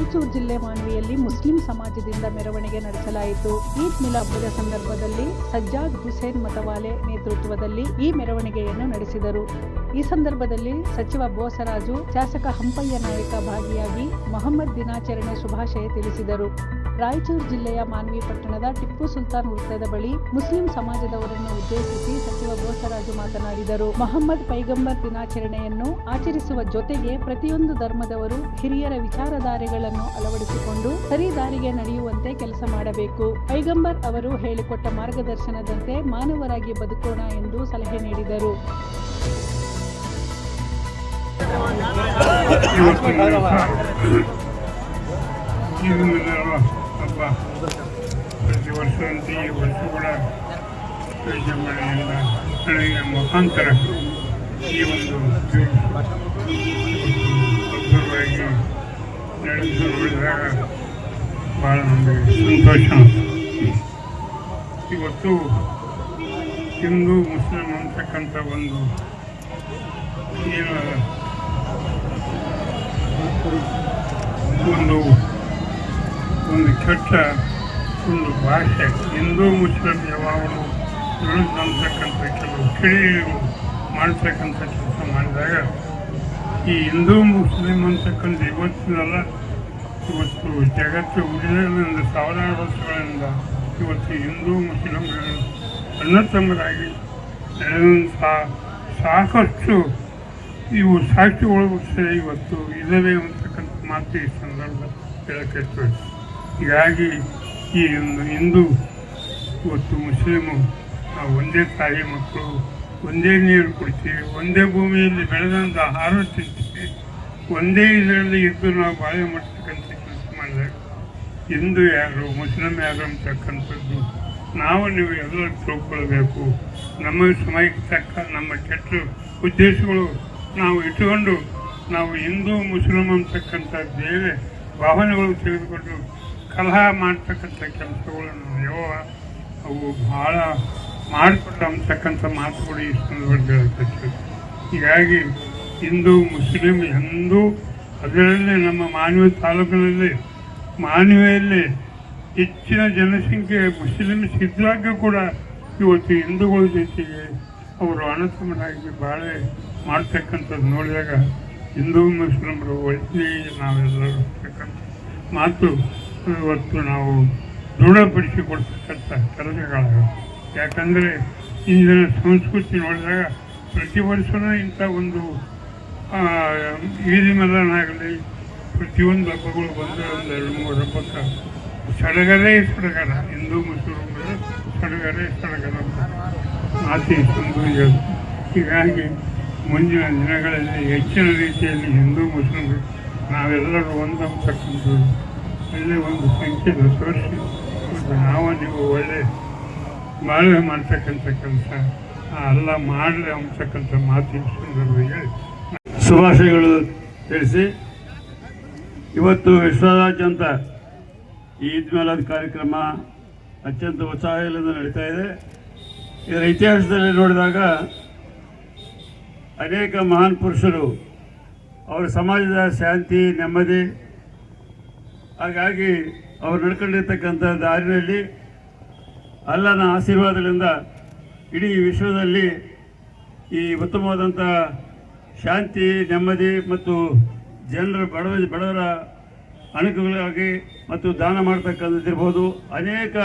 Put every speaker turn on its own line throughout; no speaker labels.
ರಾಯಚೂರು ಜಿಲ್ಲೆ ಮಾನ್ವಿಯಲ್ಲಿ ಮುಸ್ಲಿಂ ಸಮಾಜದಿಂದ ಮೆರವಣಿಗೆ ನಡೆಸಲಾಯಿತು. ಈದ್ ಮಿಲಾ ಹಬ್ಬದ ಸಂದರ್ಭದಲ್ಲಿ ಸಜ್ಜಾದ್ ಹುಸೇನ್ ಮತವಾಲೆ ನೇತೃತ್ವದಲ್ಲಿ ಈ ಮೆರವಣಿಗೆಯನ್ನು ನಡೆಸಿದರು. ಈ ಸಂದರ್ಭದಲ್ಲಿ ಸಚಿವ ಬೋಸರಾಜು ಶಾಸಕ ಹಂಪಯ್ಯ ನಾಯಕ ಭಾಗಿಯಾಗಿ ಮೊಹಮ್ಮದ್ ದಿನಾಚರಣೆ ಶುಭಾಶಯ ತಿಳಿಸಿದರು. ರಾಯಚೂರು ಜಿಲ್ಲೆಯ ಮಾನ್ವಿ ಪಟ್ಟಣದ ಟಿಪ್ಪು ಸುಲ್ತಾನ್ ವೃತ್ತದ ಬಳಿ ಮುಸ್ಲಿಂ ಸಮಾಜದವರನ್ನು ಉದ್ದೇಶಿಸಿ ಸಚಿವ ಬೋಸರಾಜು ಮಾತನಾಡಿದರು. ಮೊಹಮ್ಮದ್ ಪೈಗಂಬರ್ ದಿನಾಚರಣೆಯನ್ನು ಆಚರಿಸುವ ಜೊತೆಗೆ ಪ್ರತಿಯೊಂದು ಧರ್ಮದವರು ಹಿರಿಯರ ವಿಚಾರಧಾರೆಗಳನ್ನು ಅಳವಡಿಸಿಕೊಂಡು ಸರಿ ದಾರಿಗೆ ನಡೆಯುವಂತೆ ಕೆಲಸ ಮಾಡಬೇಕು. ಪೈಗಂಬರ್ ಅವರು ಹೇಳಿಕೊಟ್ಟ ಮಾರ್ಗದರ್ಶನದಂತೆ ಮಾನವರಾಗಿ ಬದುಕೋಣ ಎಂದು ಸಲಹೆ ನೀಡಿದರು.
ಹಬ್ಬ ಪ್ರತಿ ವರ್ಷದಂತೆ ಈ ವರ್ಷ ಕೂಡ ಮುಖಾಂತರ ಈ ಒಂದು ಅದ್ಭುತವಾಗಿ ನಡೆದು ನೋಡಿದಾಗ ಭಾಳ ನಮಗೆ ಸಂತೋಷ ಇವತ್ತು ಹಿಂದೂ, ಮುಸ್ಲಿಂ ಅಂತಕ್ಕಂಥ ಒಂದು ಏನು ಒಂದು ಒಂದು ಕೆಟ್ಟ ಒಂದು ಭಾಷೆ. ಹಿಂದೂ, ಮುಸ್ಲಿಂ ಯಾವಾಗಲೂ ತಿಳಿದಂತಕ್ಕಂಥ ಕೆಲವು ಕಿಡಿಗಳು ಮಾಡ್ತಕ್ಕಂಥ ಕೆಲಸ ಮಾಡಿದಾಗ, ಈ ಹಿಂದೂ, ಮುಸ್ಲಿಂ ಅಂತಕ್ಕಂಥ ಇವತ್ತಿನಲ್ಲ, ಇವತ್ತು ಜಗತ್ತು ಉಳಿದ ಸಾವಿರಾರು ವರ್ಷಗಳಿಂದ ಇವತ್ತು ಹಿಂದೂ ಮುಸ್ಲಿಂಗಳು ಅಣ್ಣತಮ್ಮರಾಗಿ ನಡೆದಂಥ ಸಾಕಷ್ಟು ಇವು ಸಾಕ್ಷಿಗಳು ಸಹ ಇವತ್ತು ಇಲ್ಲವೇ ಅಂತಕ್ಕಂಥ ಮಾತು ಈ ಸಂದರ್ಭ ಹೇಳಕ್ಕೆ ಹೀಗಾಗಿ ಈ ಒಂದು ಹಿಂದೂ ಇವತ್ತು ಮುಸ್ಲಿಮು ನಾವು ಒಂದೇ ತಾಯಿ ಮಕ್ಕಳು ಒಂದೇ ನೀರು ಕುಡಿತೀವಿ ಒಂದೇ ಭೂಮಿಯಲ್ಲಿ ಬೆಳೆದಂಥ ಆಹಾರ ತಿಂತೀವಿ. ಒಂದೇ ಇದರಲ್ಲಿ ಇದ್ದು ನಾವು ಬಾಳೆ ಮಾಡ್ತಕ್ಕಂಥ ಕೆಲಸ ಮಾಡಿದಾಗ ಹಿಂದೂ ಯಾರು, ಮುಸ್ಲಿಂ ಯಾರು ಅಂತಕ್ಕಂಥದ್ದು ನಾವು ನೀವು ಎಲ್ಲ ತಿಳ್ಕೊಳ್ಬೇಕು. ನಮ್ಮ ಸಮಯಕ್ಕೆ ತಕ್ಕ ನಮ್ಮ ಕೆಟ್ಟ ಉದ್ದೇಶಗಳು ನಾವು ಇಟ್ಟುಕೊಂಡು ನಾವು ಹಿಂದೂ, ಮುಸ್ಲಿಂ ಅಂತಕ್ಕಂಥ ಬೇರೆ ವಾಹನಗಳು ತೆಗೆದುಕೊಂಡು ಕಲಹ ಮಾಡ್ತಕ್ಕಂಥ ಕೆಲಸಗಳನ್ನು ಯಾವ ಅವು ಭಾಳ ಮಾಡಿಕೊಡ ಅಂತಕ್ಕಂಥ ಮಾತುಗಳು ಈ ಸಂದರ್ಭದಲ್ಲಿ ಹೀಗಾಗಿ ಹಿಂದೂ, ಮುಸ್ಲಿಂ ಹಿಂದೂ ಅದರಲ್ಲಿ ನಮ್ಮ ಮಾನವ ತಾಲೂಕಿನಲ್ಲಿ, ಮಾನವಿಯಲ್ಲಿ ಹೆಚ್ಚಿನ ಜನಸಂಖ್ಯೆ ಮುಸ್ಲಿಮ್ಸ್ ಇದ್ದಾಗ ಕೂಡ ಇವತ್ತು ಹಿಂದೂಗಳ ಜೊತೆಗೆ ಅವರು ಅಣಸಮನಾಗಿ ಬಾಳೆ ಮಾಡ್ತಕ್ಕಂಥದ್ದು ನೋಡಿದಾಗ ಹಿಂದೂ, ಮುಸ್ಲಿಮರು ಒಳ್ಳೆ ನಾವೆಲ್ಲರೂ ಮಾತು ಇವತ್ತು ನಾವು ದೃಢಪಡಿಸಿಕೊಡ್ತಕ್ಕಂಥ ಕೆಲಸಗಳಾಗ ಯಾಕಂದರೆ ಇಂದಿನ ಸಂಸ್ಕೃತಿ ನೋಡಿದಾಗ ಪ್ರತಿ ವರ್ಷವೂ ಇಂಥ ಒಂದು ಈದಿ ಆಗಲಿ, ಪ್ರತಿಯೊಂದು ಹಬ್ಬಗಳು ಬಂದರೆ ಒಂದು ಎರಡು ಮೂರು ಹಬ್ಬಕ್ಕೆ ಸಡಗರೇ ಸಡಗರ. ಹಿಂದೂ ಮುಸ್ಲಿಮರು ಸಡಗರೇ ಸಡಗರ ಆಸೆ ಮಾತಿ ಸಂದರ್ಭ ಹೀಗಾಗಿ ಮುಂದಿನ ದಿನಗಳಲ್ಲಿ ಹೆಚ್ಚಿನ ರೀತಿಯಲ್ಲಿ ಹಿಂದೂ ಮುಸ್ಲಿಮರು ನಾವೆಲ್ಲರೂ ಒಂದಂತಕ್ಕಂಥದ್ದು. ಒಳ್ಳೆ ಒಂದು ಸಂಖ್ಯೆಯನ್ನು ತೋರಿಸಿ ನಾವು ನೀವು ಒಳ್ಳೆ ಬಾಳ್ವೆ ಮಾಡ್ತಕ್ಕಂಥ ಕೆಲಸ ಎಲ್ಲ ಮಾಡಲಿ ಅಂತಕ್ಕಂಥ ಮಾತಿನ ಸಂದರ್ಭದಲ್ಲಿ
ಶುಭಾಶಯಗಳು ತಿಳಿಸಿ ಇವತ್ತು ವಿಶ್ವದಾದ್ಯಂತ ಈದ್ ಮಿಲಾದ್ ಕಾರ್ಯಕ್ರಮ ಅತ್ಯಂತ ಉತ್ಸಾಹದಿಂದ ನಡೀತಾ ಇದೆ. ಇದರ ಇತಿಹಾಸದಲ್ಲಿ ನೋಡಿದಾಗ ಅನೇಕ ಮಹಾನ್ ಪುರುಷರು ಅವರ ಸಮಾಜದ ಶಾಂತಿ, ನೆಮ್ಮದಿ ಹಾಗಾಗಿ ಅವರು ನಡ್ಕೊಂಡಿರ್ತಕ್ಕಂಥ ದಾರಿನಲ್ಲಿ ಅಲ್ಲನ ಆಶೀರ್ವಾದದಿಂದ ಇಡೀ ವಿಶ್ವದಲ್ಲಿ ಈ ಉತ್ತಮವಾದಂಥ ಶಾಂತಿ, ನೆಮ್ಮದಿ ಮತ್ತು ಜನರ ಬಡವ, ಬಡವರ ಅಣುಕುಗಳಾಗಿ ಮತ್ತು ದಾನ ಮಾಡ್ತಕ್ಕಂಥದ್ದಿರ್ಬೋದು ಅನೇಕ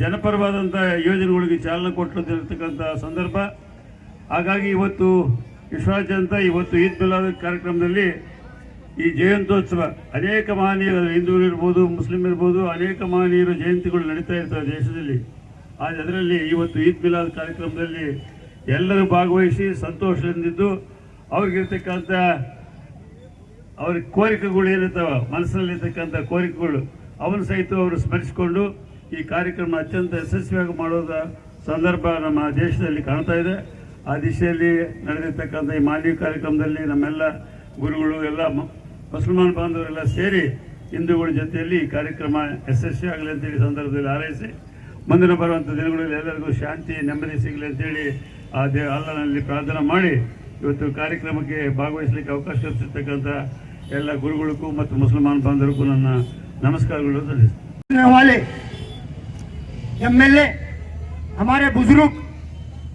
ಜನಪರವಾದಂಥ ಯೋಜನೆಗಳಿಗೆ ಚಾಲನೆ ಕೊಟ್ಟಿರ್ತಕ್ಕಂಥ ಸಂದರ್ಭ. ಹಾಗಾಗಿ ಇವತ್ತು ವಿಶ್ವಾದ್ಯಂತ ಇವತ್ತು ಈದ್ ಮಿಲಾದ್ ಕಾರ್ಯಕ್ರಮದಲ್ಲಿ ಈ ಜಯಂತ್ಯೋತ್ಸವ ಅನೇಕ ಮಹನೀಯರು ಹಿಂದೂರು ಇರ್ಬೋದು, ಮುಸ್ಲಿಂ ಇರ್ಬೋದು, ಅನೇಕ ಮಹನೀಯರು ಜಯಂತಿಗಳು ನಡೀತಾ ಇರ್ತವೆ ದೇಶದಲ್ಲಿ. ಆದರೆ ಅದರಲ್ಲಿ ಇವತ್ತು ಈದ್ ಮಿಲಾದ್ ಕಾರ್ಯಕ್ರಮದಲ್ಲಿ ಎಲ್ಲರೂ ಭಾಗವಹಿಸಿ ಸಂತೋಷದಿಂದಿದ್ದು ಅವ್ರಿಗಿರ್ತಕ್ಕಂಥ ಅವ್ರ ಕೋರಿಕೆಗಳು ಏನಿರ್ತಾವೆ ಮನಸ್ಸಿನಲ್ಲಿರ್ತಕ್ಕಂಥ ಕೋರಿಕೆಗಳು, ಅವನು ಸಹಿತ ಅವರು ಸ್ಮರಿಸಿಕೊಂಡು ಈ ಕಾರ್ಯಕ್ರಮ ಅತ್ಯಂತ ಯಶಸ್ವಿಯಾಗಿ ಮಾಡೋದ ಸಂದರ್ಭ ನಮ್ಮ ದೇಶದಲ್ಲಿ ಕಾಣ್ತಾ ಇದೆ. ಆ ದಿಶೆಯಲ್ಲಿ ನಡೆದಿರ್ತಕ್ಕಂಥ ಈ ಮಾನ್ಯ ಕಾರ್ಯಕ್ರಮದಲ್ಲಿ ನಮ್ಮೆಲ್ಲ ಗುರುಗಳು ಎಲ್ಲ ಮ- ಮುಸಲ್ಮಾನ್ ಬಾಂಧವರೆಲ್ಲ ಸೇರಿ ಹಿಂದೂಗಳ ಜೊತೆಯಲ್ಲಿ ಈ ಕಾರ್ಯಕ್ರಮ ಯಶಸ್ವಿಯಾಗಲಿ ಅಂತೇಳಿ ಸಂದರ್ಭದಲ್ಲಿ ಹಾರೈಸಿ ಮುಂದಿನ ಬರುವಂಥ ದಿನಗಳಲ್ಲಿ ಎಲ್ಲರಿಗೂ ಶಾಂತಿ ನೆಮ್ಮದಿ ಸಿಗಲಿ ಅಂತೇಳಿ ಆ ದೇ ಅಲ್ಲನಲ್ಲಿ ಪ್ರಾರ್ಥನೆ ಮಾಡಿ ಇವತ್ತು ಕಾರ್ಯಕ್ರಮಕ್ಕೆ ಭಾಗವಹಿಸಲಿಕ್ಕೆ ಅವಕಾಶ ಕಲ್ಪಿಸಿರ್ತಕ್ಕಂಥ ಎಲ್ಲ ಗುರುಗಳಿಗೂ ಮತ್ತು ಮುಸಲ್ಮಾನ್ ಬಾಂಧವರಿಗೂ ನನ್ನ ನಮಸ್ಕಾರಗಳು ಸಲ್ಲಿಸ್ತೇನೆ
करने वाले एमएलए हमारे बुजुर्ग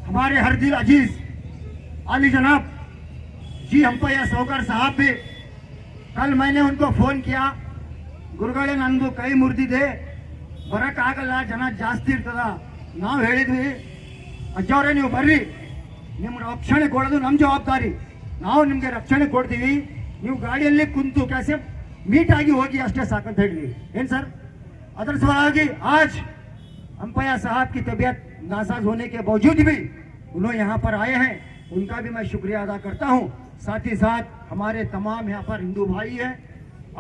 हमारे हर दिल अजीज आली जनाब जी, हमको यह सौकर साहब भी कल मैंने उनको फ़ोन किया, गुरुगढ़ नन कई मूर्ति दे बरक आगल जन जास्ती ना हेदी अज्जवर रक्षण को नम जवाबारी ना नि रक्षण को गाड़ियल कुंत कैसे, मीट आगे होगी अस्े साकंतरी ऐन सर, अदर सवाल आज अंपया साहब की तबियत नासाज होने के बावजूद भी उन्होंने यहाँ पर आए हैं, उनका भी मैं शुक्रिया अदा करता हूँ। साथ ही साथ हमारे तमाम यहाँ पर हिंदू भाई हैं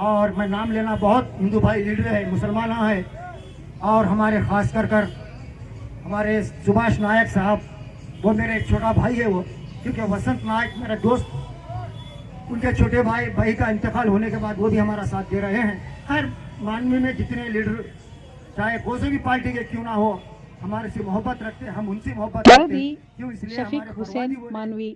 और मैं नाम लेना बहुत हिंदू भाई लीडर है मुसलमान है। और हमारे खास कर कर हमारे सुभाष नायक साहब वो मेरे एक छोटा भाई है वो क्योंकि वसंत नायक मेरा दोस्त। उनके छोटे भाई भाई का इंतकाल होने के बाद वो भी हमारा साथ दे रहे हैं। हर मानवी में जितने लीडर चाहे कोई से भी पार्टी के क्यों ना हो हमारे से मोहब्बत रखते हम उनसे मोहब्बत रखते क्यों? इसलिए हमारे हुसैन मानवी